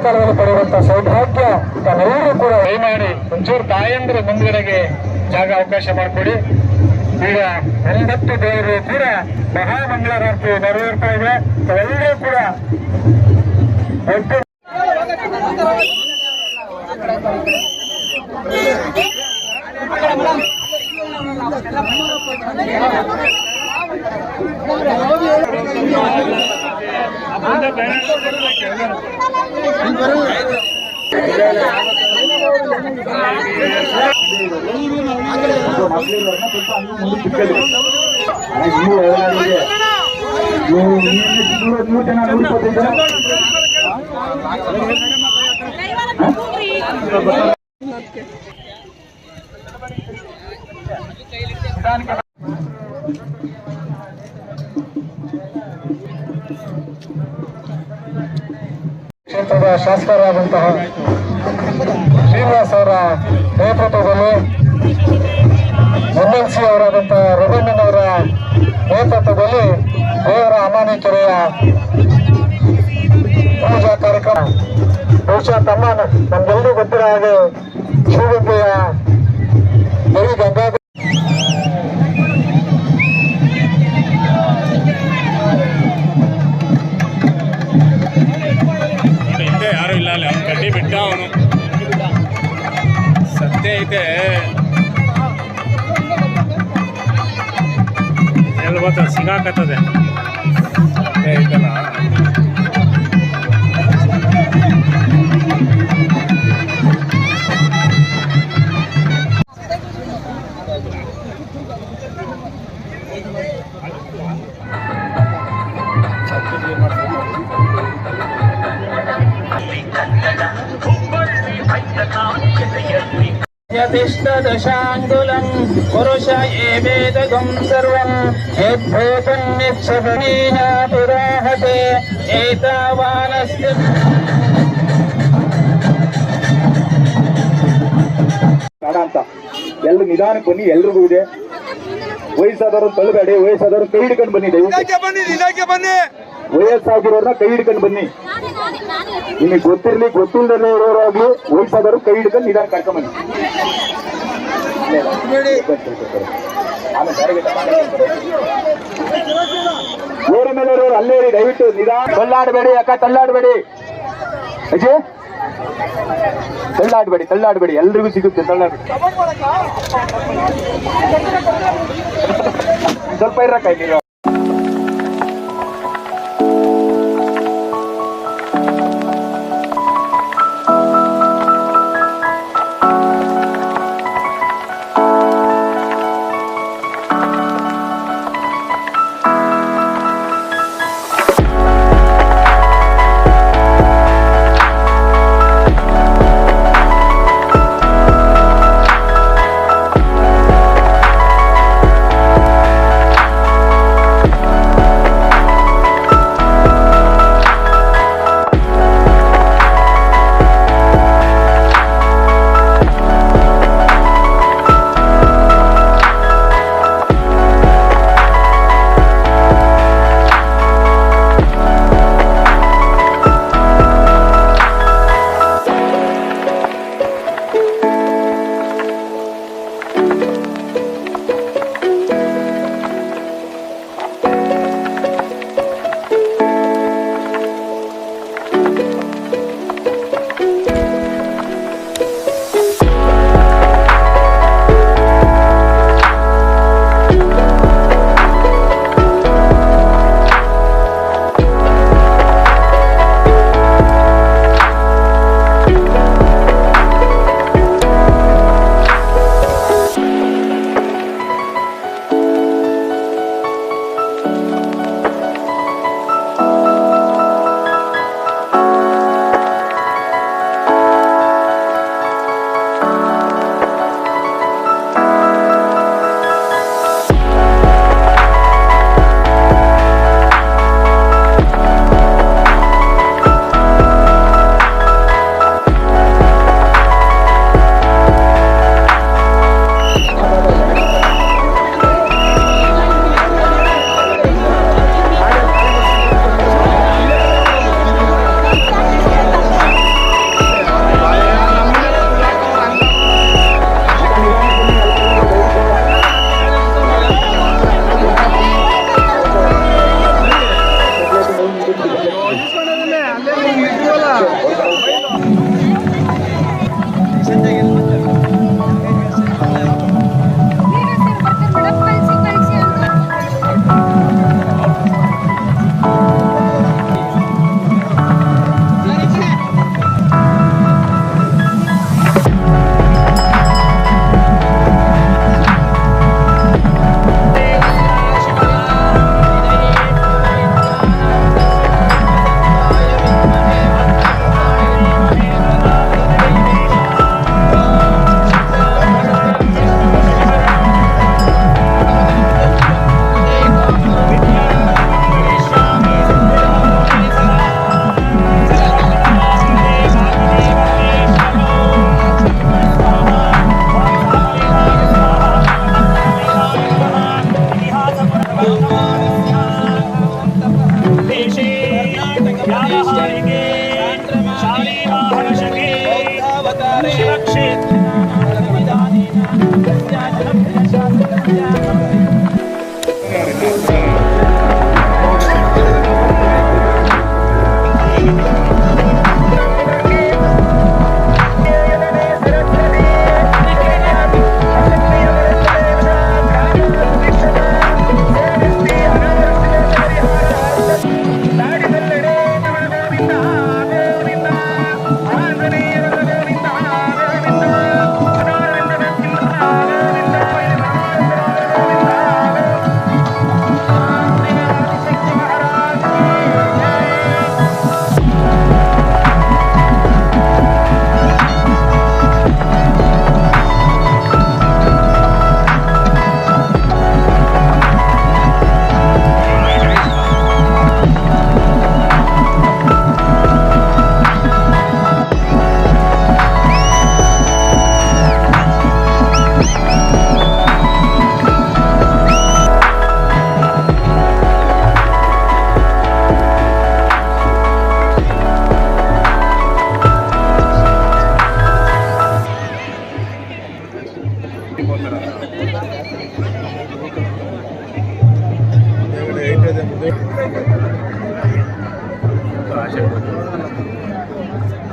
ಏಕಕಾಲದಲ್ಲಿ ಪಡೆಯುವಂತ ಸೌಭಾಗ್ಯ ತನ್ನೆಲ್ಲರೂ ಕೂಡ ಮಾಡಿ ಒಂಚೂರು ತಾಯಂದ್ರ ಮುಂದ್ಗಡೆಗೆ ಜಾಗ ಅವಕಾಶ ಮಾಡಿಕೊಡಿ ಈಗ ಒಂಬತ್ತು ದೇವರು ಕೂಡ ಮಹಾಮಂಗಳಾರತಿ ನೆರವೇರ್ತಾ ಇದೆ ತಾವೆಲ್ಲರೂ ಕೂಡ ನೂರು ಜನ ನೂರ ಇಪ್ಪತ್ತೈದು ಜನ ಕ್ಷೇತ್ರದ ಶಾಸಕರಾದಂತಹ ಶ್ರೀನಿವಾಸ್ ಅವರ ನೇತೃತ್ವದಲ್ಲಿ ಎಂ ಎಲ್ ಸಿ ಅವರಾದಂತಹ ರಘುಮಣ್ಣವರ ನೇತೃತ್ವದಲ್ಲಿ ದೇವರ ಅಮಾನಿ ಕೆರೆಯ ಪೂಜಾ ಕಾರ್ಯಕ್ರಮ. ಬಹುಶಃ ತಮ್ಮ ನಮ್ಗೆಲ್ಲರೂ ಗೊತ್ತಿರೋ ಹಾಗೆ ಶಿವಗಂಗೆಯ ದೇವಿ ಗಂಗಾಧರ 方で。यतिष्ठदशाङ्गुलम् पुरुष एवेदगम् सर्वम् यद्भूतम् निच्छपनीनापुराहते एतावानस्य ಬೇಡ ಅಂತ ಎಲ್ರು ನಿಧಾನಕ್ಕೆ ಬನ್ನಿ ಎಲ್ರಿಗೂ ಇದೆ ವಯಸ್ಸಾದವ್ರು ತಳ್ಳಬೇಡಿ ವಯಸ್ಸಾದವ್ರು ಕೈ ಹಿಡ್ಕೊಂಡು ಬನ್ನಿ ದಯವಿಟ್ಟು ಬನ್ನಿ ಇಲಾಖೆ ಬನ್ನಿ ವಯಸ್ಸಾಗಿರೋರ್ನ ಕೈ ಹಿಡ್ಕೊಂಡು ಬನ್ನಿ ನಿಮಗೆ ಗೊತ್ತಿರಲಿ ಗೊತ್ತಿಲ್ಲದೆ ಇರೋರಾಗ್ಲಿ ವಯಸ್ಸಾದರು ಕೈ ಹಿಡ್ಕೊಂಡು ನಿಧಾನ ಕರ್ಕೊಂಡ್ ಬನ್ನಿ. ಊರ ಮೇಲೆ ಇರೋರು ಅಲ್ಲೇ ರೀ ದಯವಿಟ್ಟು ನಿಧಾನ. ತಳ್ಳಾಡಬೇಡಿ ಅಕ್ಕ, ತಳ್ಳಾಡಬೇಡಿ. ಅಜಯ್ ತಳ್ಳಾಡಬೇಡಿ ತಳ್ಳಾಡಬೇಡಿ. ಎಲ್ರಿಗೂ ಸಿಗುತ್ತೆ, ತಳ್ಳಾಡ್ಬೇಡಿ. ಸ್ವಲ್ಪ ಇರಕ್ಕ ಇಲ್ಲಿ.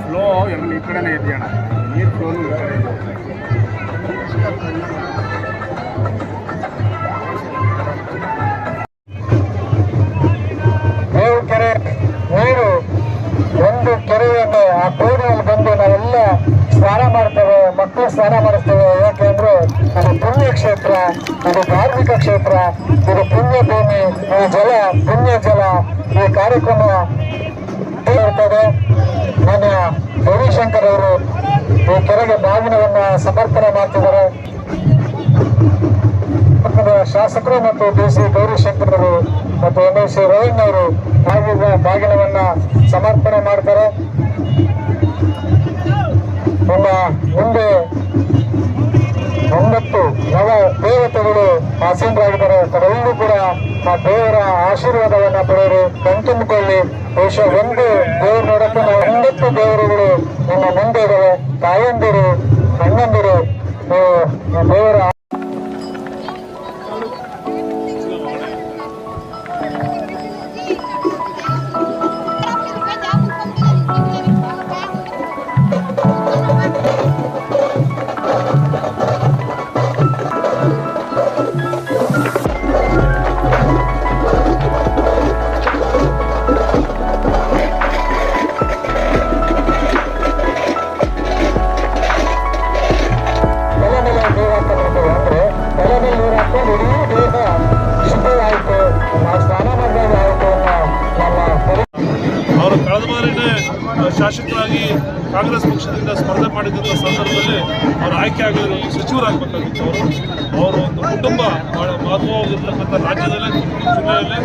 ಫ್ಲೋ ಎಲ್ಲ ಈ ಕಡೆನೇ ಇದೆಯಣ್ಣ. ನೀರು ಫ್ಲೋನು ಈ ಕಡೆ ಕೆರೆ ನೀರು ಒಂದು ಕೆರೆಯನ್ನು ಆ ಕೋಡಿಯಲ್ಲಿ ಬಂದು ನಾವೆಲ್ಲ ಸ್ನಾನ ಮಾಡ್ತೇವೆ, ಮಕ್ಕಳು ಸ್ನಾನ ಮಾಡಿಸ್ತೇವೆ. ಇದು ಧಾರ್ಮಿಕ ಕ್ಷೇತ್ರ, ಇದು ಪುಣ್ಯ ಭೂಮಿ, ಈ ಜಲ, ಪುಣ್ಯ ಜಲ, ಈ ಕಾರ್ಯಕ್ರಮ ಇರ್ತದೆ. ನನ್ನ ರವಿಶಂಕರ್ ಅವರು ಈ ಕೆರೆಗೆ ಬಾಗಿನವನ್ನ ಸಮರ್ಪಣೆ ಮಾಡ್ತಿದ್ದಾರೆ. ಶಾಸಕರು ಮತ್ತು ಡಿ ಸಿ ಗೌರಿಶಂಕರ್ ಅವರು ಮತ್ತು ಎಂ ಎಸ್ ಸಿ ರವೀಣ್ ಅವರು ಬಾಗಿನ ಬಾಗಿನವನ್ನ ಸಮರ್ಪಣೆ ಮಾಡ್ತಾರೆ. ನಮ್ಮ ಮುಂದೆ ಒಂಬತ್ತು ನವ ದೇವತೆಗಳು ಆಸೀನರಾಗಿದ್ದಾರೆ. ತಾವೆಲ್ಲರೂ ಕೂಡ ಆ ದೇವರ ಆಶೀರ್ವಾದವನ್ನ ಪಡೆಯಲು ಕಣ್ತುಂಬಿಕೊಳ್ಳಿ ಬಹುಶಃ ಒಂದು ದೇವರ ನೋಡಕ್ಕೆ ನಾವು ಒಂಬತ್ತು ದೇವರುಗಳು ನಮ್ಮ ಮುಂದೆ ಇದಾವೆ. ತಾಯಂದಿರು, ಅಣ್ಣಂದಿರು ದೇವರ ಕಾಂಗ್ರೆಸ್ ಪಕ್ಷದಿಂದ ಸ್ಪರ್ಧೆ ಮಾಡಿದಂಥ ಸಂದರ್ಭದಲ್ಲಿ ಅವರು ಆಯ್ಕೆ ಆಗಲಿ ಸಚಿವರಾಗಬೇಕಾಗಿತ್ತು. ಅವರು ಅವರು ಒಂದು ಕುಟುಂಬ ಮಹತ್ವವಾಗಿರ್ತಕ್ಕಂಥ ರಾಜ್ಯದಲ್ಲೇ ಜಿಲ್ಲೆಯಲ್ಲೇ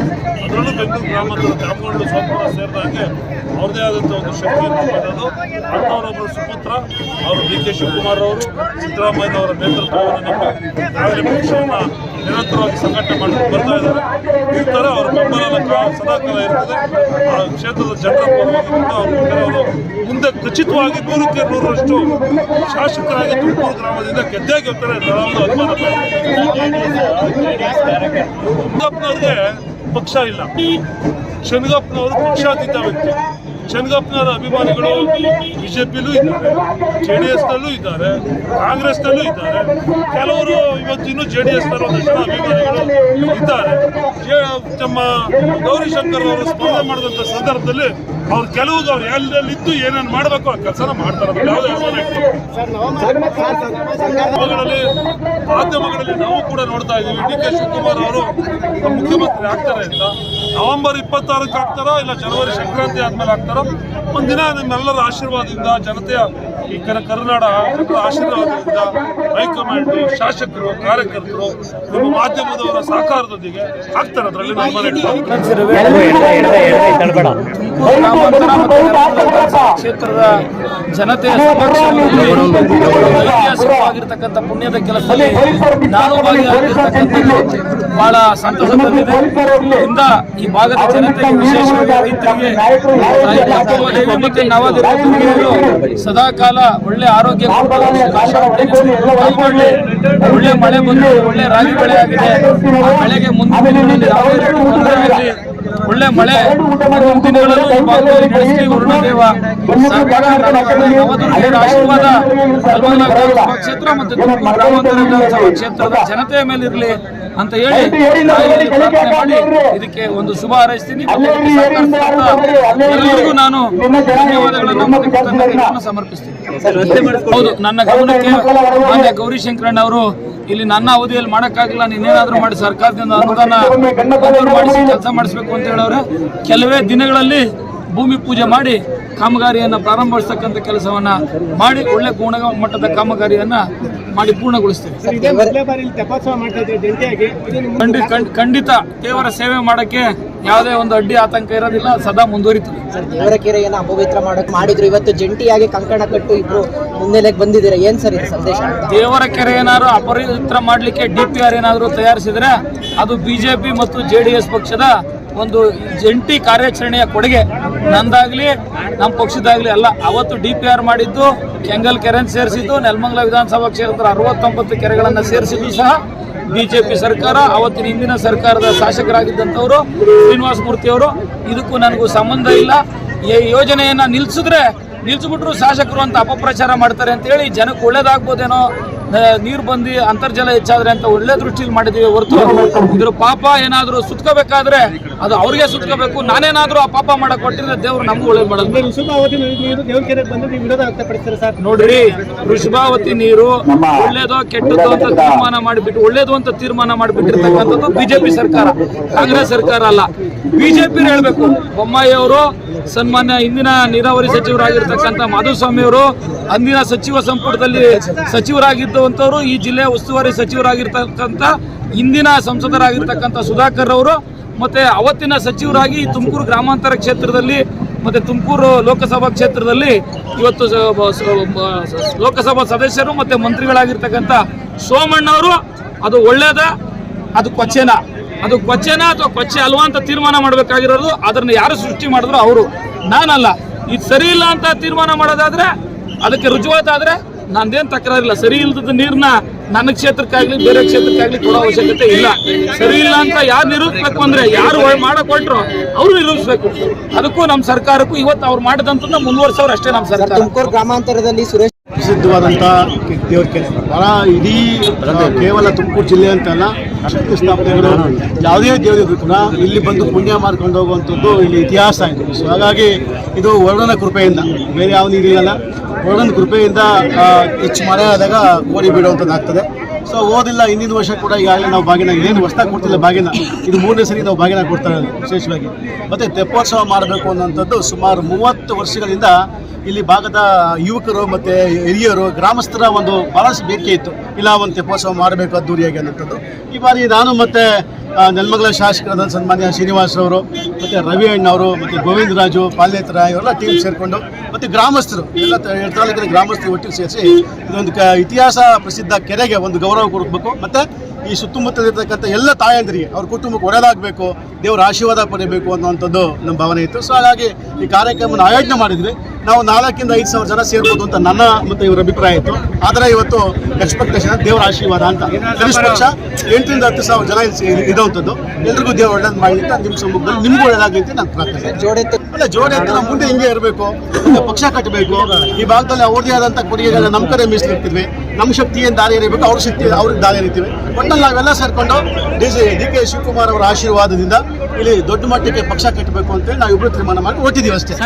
ಅದರಲ್ಲೂ ಬೆಂಗಳೂರು ಗ್ರಾಮಾಂತರ ಚಾಮರಾಜ ಸೋಮವಾರ ಸೇರಿದಂಗೆ ಅವ್ರದ್ದೇ ಆದಂಥ ಒಂದು ಶಕ್ತಿಯನ್ನು ಪಡೆದು ಅಂಥವರೊಬ್ಬರ ಸುಪುತ್ರ ಅವರು ಡಿ ಕೆ ಶಿವಕುಮಾರ್ ಅವರು ಸಿದ್ದರಾಮಯ್ಯನವರ ನೇತೃತ್ವವನ್ನು ನಮ್ಮ ಯಾವುದೇ ಪಕ್ಷವನ್ನು ನಿರಂತರವಾಗಿ ಸಂಘಟನೆ ಮಾಡಿಕೊಂಡು ಬರ್ತಾ ಇದ್ದಾರೆ ಈ ಥರ ಅವರ ಬೆಂಬಲ ಸದಾ ಸದಾಕಾಲ ಇರ್ತದೆ ಆ ಕ್ಷೇತ್ರದ ಜನರ ಪರವಾಗಿ ಅವರು ಮುಂದೆ ಖಚಿತವಾಗಿ ನೂರಕ್ಕೆ ನೂರರಷ್ಟು ಶಾಸಕರಾಗಿ ತುಮಕೂರು ಗ್ರಾಮದಿಂದ ಗೆದ್ದೇ ಗೆಲ್ತಾರೆ ಯಾವ್ದು ಅನುಮಾನ ಚೆನ್ನಪ್ಪನವ್ರಿಗೆ ಪಕ್ಷ ಇಲ್ಲ. ಚೆನ್ನಗಪ್ಪನವರು ಪಕ್ಷಾತೀತ ವ್ಯಕ್ತಿ. ಚೆನ್ನಗಪ್ಪನವರ ಅಭಿಮಾನಿಗಳು ಬಿಜೆಪಿಲೂ ಇದ್ದಾರೆ ಜೆ ಡಿ ಎಸ್ನಲ್ಲೂ ಇದ್ದಾರೆ, ಕಾಂಗ್ರೆಸ್ನಲ್ಲೂ ಇದ್ದಾರೆ. ಕೆಲವರು ಇವತ್ತು ಇನ್ನೂ ಜೆ ಡಿ ಎಸ್ನ ಒಂದಷ್ಟು ಅಭಿಮಾನಿಗಳು ಇದ್ದಾರೆ. ನಮ್ಮ ಗೌರಿಶಂಕರ್ ಅವರು ಸ್ಪರ್ಧೆ ಮಾಡಿದಂಥ ಸಂದರ್ಭದಲ್ಲಿ ಅವ್ರು ಕೆಲವು ಅವ್ರು ಎಲ್ಲೆಲ್ಲಿದ್ದು ಏನೇನು ಮಾಡಬೇಕು ಆ ಕೆಲಸನ ಮಾಡ್ತಾರೆ. ಮಾಧ್ಯಮಗಳಲ್ಲಿ ಮಾಧ್ಯಮಗಳಲ್ಲಿ ನಾವು ಕೂಡ ನೋಡ್ತಾ ಇದ್ದೀವಿ. ಡಿ ಕೆ ಶಿವಕುಮಾರ್ ಅವರು ಮುಖ್ಯಮಂತ್ರಿ ಆಗ್ತಾರೆ ಅಂತ. ನವೆಂಬರ್ ಇಪ್ಪತ್ತಾರಕ್ಕೆ ಆಗ್ತಾರೋ ಇಲ್ಲ ಜನವರಿ ಸಂಕ್ರಾಂತಿ ಆದ್ಮೇಲೆ ಆಗ್ತಾರೋ? ಒಂದಿನ ನಿಮ್ಮೆಲ್ಲರ ಆಶೀರ್ವಾದದಿಂದ ಜನತೆಯ ಈ ಕರ ಕರುನಾಡ ಆಶೀರ್ವಾದದಿಂದ ಹೈಕಮಾಂಡ್ ಶಾಸಕರು ಕಾರ್ಯಕರ್ತರು ನಿಮ್ಮ ಮಾಧ್ಯಮದವರ ಸಹಕಾರದೊಂದಿಗೆ ಆಗ್ತಾರೆ ಅದರಲ್ಲಿ ಕ್ಷೇತ್ರದ ಜನತೆಯ ಐತಿಹಾಸಿಕವಾಗಿರ್ತಕ್ಕಂಥ ಪುಣ್ಯದ ಕೆಲಸದಲ್ಲಿ ನಾನು ಬಹಳ ತಂದಿದೆ ಇಂದ ಈ ಭಾಗದ ಜನತೆ ವಿಶೇಷವಾಗಿ ರೈತರಿಗೆ ರೈತ ಅಪ್ಪುವರಿಗೆ ಒಳ್ಳೆ ಆರೋಗ್ಯ ಒಳ್ಳೆ ಮಳೆ ಬಂದು ಒಳ್ಳೆ ರಾಗಿ ಬೆಳೆ ಆಗಿದೆ. ಮಳೆಗೆ ಮುಂದಿನ ಒಳ್ಳೆ ಮಳೆ. ವರುಣದೇವ ಆಶೀರ್ವಾದ ಕ್ಷೇತ್ರ ಮತ್ತು ಕ್ಷೇತ್ರದ ಜನತೆಯ ಮೇಲೆ ಇರಲಿ ಅಂತ ಹೇಳಿ ಮಾಡಿ ಇದಕ್ಕೆ ಒಂದು ಶುಭ ಹಾರೈಸ್ತೀನಿ. ಎಲ್ಲರಿಗೂ ನಾನು ಧನ್ಯವಾದಗಳನ್ನು ಸಮರ್ಪಿಸ್ತೀನಿ. ಹೌದು ನನ್ನ ಗಮನಕ್ಕೆ ಮಾನ್ಯ ಗೌರಿಶಂಕರಣ್ಣ ಅವರು ಇಲ್ಲಿ ನನ್ನ ಅವಧಿಯಲ್ಲಿ ಮಾಡಕ್ಕಾಗಿಲ್ಲ ನೀನೇನಾದ್ರೂ ಮಾಡಿ ಸರ್ಕಾರದಿಂದ ಅನುದಾನ ಮಾಡಿಸಿ ಕೆಲಸ ಮಾಡಿಸ್ಬೇಕು ಅಂತ ಹೇಳವ್ರೆ. ಕೆಲವೇ ದಿನಗಳಲ್ಲಿ ಭೂಮಿ ಪೂಜೆ ಮಾಡಿ ಕಾಮಗಾರಿಯನ್ನು ಪ್ರಾರಂಭಿಸ್ತಕ್ಕಂಥ ಕೆಲಸವನ್ನ ಮಾಡಿ ಒಳ್ಳೆ ಗುಣಮಟ್ಟದ ಕಾಮಗಾರಿಯನ್ನ ಮಾಡಿ ಪೂರ್ಣಗೊಳಿಸ್ತೀವಿ. ಖಂಡಿತ ಖಂಡ್- ಖಂಡಿತ ದೇವರ ಸೇವೆ ಮಾಡಕ್ಕೆ ಯಾವುದೇ ಒಂದು ಅಡ್ಡಿ ಆತಂಕ ಇರೋದಿಲ್ಲ ಸದಾ ಮುಂದುವರಿತದೆ ಸರ್ ದೇವರ ಕೆರೆಯನ್ನು ಅಪವಿತ್ರ ಮಾಡಕ್ ಮಾಡಿದ್ರು. ಇವತ್ತು ಜಂಟಿಯಾಗಿ ಕಂಕಣ ಕಟ್ಟು ಇಬ್ರು ಮುನ್ನೆಲೆಗೆ ಬಂದಿದ್ದೀರಾ? ಏನ್ ಸರ್ ಇದು ಸಂದೇಶ? ದೇವರ ಕೆರೆ ಏನಾದ್ರು ಅಪವಿತ್ರ ಮಾಡಲಿಕ್ಕೆ ಡಿ ಪಿ ಆರ್ ಏನಾದರೂ ತಯಾರಿಸಿದ್ರೆ ಅದು ಬಿಜೆಪಿ ಮತ್ತು ಜೆ ಡಿ ಎಸ್ ಪಕ್ಷದ ಒಂದು ಜಂಟಿ ಕಾರ್ಯಾಚರಣೆಯ ಕೊಡುಗೆ ನಂದಾಗ್ಲಿ ನಮ್ಮ ಪಕ್ಷದಾಗ್ಲಿ ಅಲ್ಲ. ಅವತ್ತು ಡಿ ಪಿ ಆರ್ ಮಾಡಿದ್ದು, ಕೆಂಗಲ್ ಕೆರೆನ ಸೇರಿಸಿದ್ದು, ನೆಲಮಂಗಲ ವಿಧಾನಸಭಾ ಕ್ಷೇತ್ರದ ಅರವತ್ತೊಂಬತ್ತು ಕೆರೆಗಳನ್ನು ಸೇರಿಸಿದ್ದು ಸಹ ಬಿಜೆಪಿ ಸರ್ಕಾರ, ಅವತ್ತಿನ ಹಿಂದಿನ ಸರ್ಕಾರದ ಶಾಸಕರಾಗಿದ್ದಂಥವರು ಶ್ರೀನಿವಾಸ ಮೂರ್ತಿ ಅವರು. ಇದಕ್ಕೂ ನನಗೂ ಸಂಬಂಧ ಇಲ್ಲ. ಈ ಯೋಜನೆಯನ್ನ ನಿಲ್ಸಿದ್ರೆ ನಿಲ್ಸಿಬಿಟ್ರು ಶಾಸಕರು ಅಂತ ಅಪಪ್ರಚಾರ ಮಾಡ್ತಾರೆ ಅಂತ ಹೇಳಿ ಜನಕ್ಕೆ ಒಳ್ಳೇದಾಗ್ಬೋದೇನೋ ನೀರು ಬಂದು ಅಂತರ್ಜಲ ಹೆಚ್ಚಾದ್ರೆ ಅಂತ ಒಳ್ಳೆ ದೃಷ್ಟಿಯಲ್ಲಿ ಮಾಡಿದೀವಿ ಹೊರತು. ಇದ್ರ ಪಾಪ ಏನಾದರೂ ಸುತ್ಕೋಬೇಕಾದ್ರೆ ಅದು ಅವ್ರಿಗೆ ಸುತ್ಕೋಬೇಕು. ನಾನೇನಾದ್ರೂ ಆ ಪಾಪ ಮಾಡಕ್ ಕೊಟ್ಟಿದ್ರೆ ದೇವ್ರು ನಮ್ಗೂ ಒಳ್ಳೇದು ಮಾಡೋದು. ನೋಡ್ರಿ ವೃಷಭಾವತಿ ನೀರು ಒಳ್ಳೇದೋ ಕೆಟ್ಟದ್ದು ಅಂತ ತೀರ್ಮಾನ ಮಾಡಿಬಿಟ್ಟು ಒಳ್ಳೇದು ಅಂತ ತೀರ್ಮಾನ ಮಾಡಿಬಿಟ್ಟಿರ್ತಕ್ಕಂಥದ್ದು ಬಿಜೆಪಿ ಸರ್ಕಾರ. ಕಾಂಗ್ರೆಸ್ ಸರ್ಕಾರ ಅಲ್ಲ. ಬಿಜೆಪಿ ಹೇಳ್ಬೇಕು. ಬೊಮ್ಮಾಯಿ ಅವರು ಸನ್ಮಾನ್ಯ ಇಂದಿನ ನೀರಾವರಿ ಸಚಿವರಾಗಿರ್ತಕ್ಕಂಥ ಮಾಧುಸ್ವಾಮಿ ಅವರು ಅಂದಿನ ಸಚಿವ ಸಂಪುಟದಲ್ಲಿ ಸಚಿವರಾಗಿದ್ದಂಥವ್ರು ಈ ಜಿಲ್ಲೆಯ ಉಸ್ತುವಾರಿ ಸಚಿವರಾಗಿರ್ತಕ್ಕಂಥ ಇಂದಿನ ಸಂಸದರಾಗಿರ್ತಕ್ಕಂಥ ಸುಧಾಕರ್ ಅವರು ಮತ್ತೆ ಅವತ್ತಿನ ಸಚಿವರಾಗಿ ತುಮಕೂರು ಗ್ರಾಮಾಂತರ ಕ್ಷೇತ್ರದಲ್ಲಿ ಮತ್ತೆ ತುಮಕೂರು ಲೋಕಸಭಾ ಕ್ಷೇತ್ರದಲ್ಲಿ ಇವತ್ತು ಲೋಕಸಭಾ ಸದಸ್ಯರು ಮತ್ತೆ ಮಂತ್ರಿಗಳಾಗಿರ್ತಕ್ಕಂಥ ಸೋಮಣ್ಣವರು, ಅದು ಒಳ್ಳೇದ, ಅದು ಕೊಚ್ಚೆನ ಅದು ಕೊಚ್ಚೆನ ಅಥವಾ ಕೊಚ್ಚೆ ಅಲ್ವಾ ಅಂತ ತೀರ್ಮಾನ ಮಾಡಬೇಕಾಗಿರೋದು, ಅದನ್ನ ಯಾರು ಸೃಷ್ಟಿ ಮಾಡಿದ್ರು ಅವರು. ನಾನಲ್ಲ. ಇದು ಸರಿ ಇಲ್ಲ ಅಂತ ತೀರ್ಮಾನ ಮಾಡೋದಾದ್ರೆ, ಅದಕ್ಕೆ ರುಜುವಾತಾದ್ರೆ, ನಂದೇನು ತಕರಾರಿಲ್ಲ. ಸರಿ ಇಲ್ಲದ ನೀರ್ನ ನನ್ನ ಕ್ಷೇತ್ರಕ್ಕಾಗ್ಲಿ, ಬೇರೆ ಕ್ಷೇತ್ರಕ್ಕಾಗ್ಲಿ ಕೊಡೋ ಅವಶ್ಯಕತೆ ಇಲ್ಲ. ಸರಿ ಇಲ್ಲ ಅಂತ ಯಾರು ನಿರೂಪಿಸ್ಬೇಕು ಅಂದ್ರೆ ಯಾರು ಮಾಡಕ್ ಹೊರಟ್ರು ಅವ್ರು ನಿರೂಪಿಸ್ಬೇಕು. ಅದಕ್ಕೂ ನಮ್ಮ ಸರ್ಕಾರಕ್ಕೂ ಇವತ್ತು ಅವ್ರು ಮಾಡಿದಂತ ಮುಂದುವರ್ಸೋರು ಅಷ್ಟೇ ನಮ್ಮ ಸರ್ಕಾರ. ತುಮಕೂರು ಗ್ರಾಮಾಂತರದಲ್ಲಿ ಸುರೇಶ್ ಪ್ರಸಿದ್ಧವಾದಂಥ ದೇವ್ರ ಕೆರೆ ಬಹಳ ಇಡೀ ಕೇವಲ ತುಮಕೂರು ಜಿಲ್ಲೆ ಅಂತಲ್ಲ ಶಕ್ತಿ ಸ್ಥಾಪನೆಗಳು ಯಾವುದೇ ದೇವರಿದ್ರು ಕೂಡ ಇಲ್ಲಿ ಬಂದು ಪುಣ್ಯ ಮಾಡ್ಕೊಂಡು ಹೋಗುವಂಥದ್ದು ಇಲ್ಲಿ ಇತಿಹಾಸ ಇದೆ ಸೊ ಹಾಗಾಗಿ ಇದು ವರ್ಣನ ಕೃಪೆಯಿಂದ, ಬೇರೆ ಯಾವ ನೀರಿಲ್ಲ ವರ್ಣನ ಕೃಪೆಯಿಂದ ಹೆಚ್ಚು ಮಳೆ ಆದಾಗ ಕೋರಿ ಬಿಡುವಂಥದ್ದಾಗ್ತದೆ ಸೊ ಓದಿಲ್ಲ, ಹಿಂದಿನ ವರ್ಷ ಕೂಡ ಈಗಾಗಲೇ ನಾವು ಬಾಗಿನ ಏನು ವರ್ಷದಾಗ ಕೊಡ್ತಿಲ್ಲ ಬಾಗಿನ ಇದು ಮೂರನೇ ಸರಿ ನಾವು ಬಾಗಿನ ಕೊಡ್ತಾ ಇರೋದು ವಿಶೇಷವಾಗಿ. ಮತ್ತು ತೆಪ್ಪೋತ್ಸವ ಮಾಡಬೇಕು ಅನ್ನೋಂಥದ್ದು ಸುಮಾರು ಮೂವತ್ತು ವರ್ಷಗಳಿಂದ ಇಲ್ಲಿ ಭಾಗದ ಯುವಕರು ಮತ್ತು ಹಿರಿಯರು, ಗ್ರಾಮಸ್ಥರ ಒಂದು ಬಹಳಷ್ಟು ಬೇಡಿಕೆ ಇತ್ತು. ಇಲ್ಲ, ಒಂದು ತೆಪ್ಪೋತ್ಸವ ಮಾಡಬೇಕು ಅದ್ದೂರಿಯಾಗಿ ಅನ್ನೋಂಥದ್ದು ಈ ಬಾರಿ ನಾನು ಮತ್ತು ನೆಲಮಂಗಲ ಶಾಸಕರಾದ ಸನ್ಮಾನ್ಯ ಶ್ರೀನಿವಾಸ್ ಅವರು ಮತ್ತು ರವಿ ಅಣ್ಣವರು, ಮತ್ತು ಗೋವಿಂದರಾಜು ಪಾಲ್ನೇತ್ರ ಇವರೆಲ್ಲ ಟೀಮ್ ಸೇರಿಕೊಂಡು, ಮತ್ತು ಗ್ರಾಮಸ್ಥರು, ಎಲ್ಲ ತಾಲೂಕಿನ ಗ್ರಾಮಸ್ಥರು ಒಟ್ಟಿಗೆ ಸೇರಿಸಿ, ಇದೊಂದು ಕ, ಇತಿಹಾಸ ಪ್ರಸಿದ್ಧ ಕೆರೆಗೆ ಒಂದು ಗೌರವ ಕೊಡಬೇಕು. ಮತ್ತು ಈ ಸುತ್ತಮುತ್ತಲಿರ್ತಕ್ಕಂಥ ಎಲ್ಲ ತಾಯಂದಿರಿಗೆ, ಅವ್ರ ಕುಟುಂಬಕ್ಕೆ ಒಳ್ಳೆಯದಾಗಬೇಕು ದೇವರ ಆಶೀರ್ವಾದ ಪಡೆಯಬೇಕು ಅನ್ನೋವಂಥದ್ದು ನಮ್ಮ ಭಾವನೆ ಇತ್ತು. ಸೊ, ಹಾಗಾಗಿ ಈ ಕಾರ್ಯಕ್ರಮವನ್ನು ಆಯೋಜನೆ ಮಾಡಿದ್ವಿ. ನಾವು ನಾಲ್ಕಿಂದ ಐದು ಸಾವಿರ ಜನ ಸೇರ್ಬೋದು ಅಂತ ನನ್ನ ಮತ್ತು ಇವರ ಅಭಿಪ್ರಾಯ ಇತ್ತು. ಆದರೆ ಇವತ್ತು ಎಕ್ಸ್ಪೆಕ್ಟೇಷನ್ ದೇವರ ಆಶೀರ್ವಾದ ಅಂತ. ಕನಿಷ್ಠ ಪಕ್ಷ ಎಂಟರಿಂದ ಹತ್ತು ಸಾವಿರ ಜನ ಇರೋವಂಥದ್ದು ಎಲ್ರಿಗೂ ದೇವರು ಒಳ್ಳೇದು ಮಾಡಿ ಅಂತ ನಿಮ್ಮ ಸಮ್ಮುಖದಲ್ಲಿ ನಿಮ್ಗೂ ಒಳ್ಳೇದಾಗಲಿ ಅಂತ ನಾನು ಪ್ರಾರ್ಥನೆ ಜೋಡೆ ಅಲ್ಲ ಜೋಡಿ ಅಂತ ನಾವು ಮುಂದೆ ಹಿಂಗೆ ಇರಬೇಕು. ಪಕ್ಷ ಕಟ್ಟಬೇಕು. ಈ ಭಾಗದಲ್ಲಿ ಅವ್ರದೇ ಆದಂಥ ಕೊಡುಗೆಗಳನ್ನ ನಮ್ಮ ಕಡೆ ಮೀಸಲಿರ್ತೀವಿ ನಮ್ಮ ಶಕ್ತಿ ಏನು ದಾರಿ ಇರಬೇಕು ಅವ್ರ ಶಕ್ತಿ ಅವ್ರಿಗೆ ದಾರಿ ಎರಿತೀವಿ ಒಟ್ಟಲ್ಲಿ ನಾವೆಲ್ಲ ಸೇರ್ಕೊಂಡು D C D K Shivakumar ಅವರ ಆಶೀರ್ವಾದದಿಂದ ಇಲ್ಲಿ ದೊಡ್ಡ ಮಟ್ಟಕ್ಕೆ ಪಕ್ಷ ಕಟ್ಟಬೇಕು ಅಂತೇಳಿ ನಾವು ಇಬ್ಬರು ತೀರ್ಮಾನ ಮಾಡಿ ಓಟಿದ್ದೀವಿ ಅಷ್ಟೇ.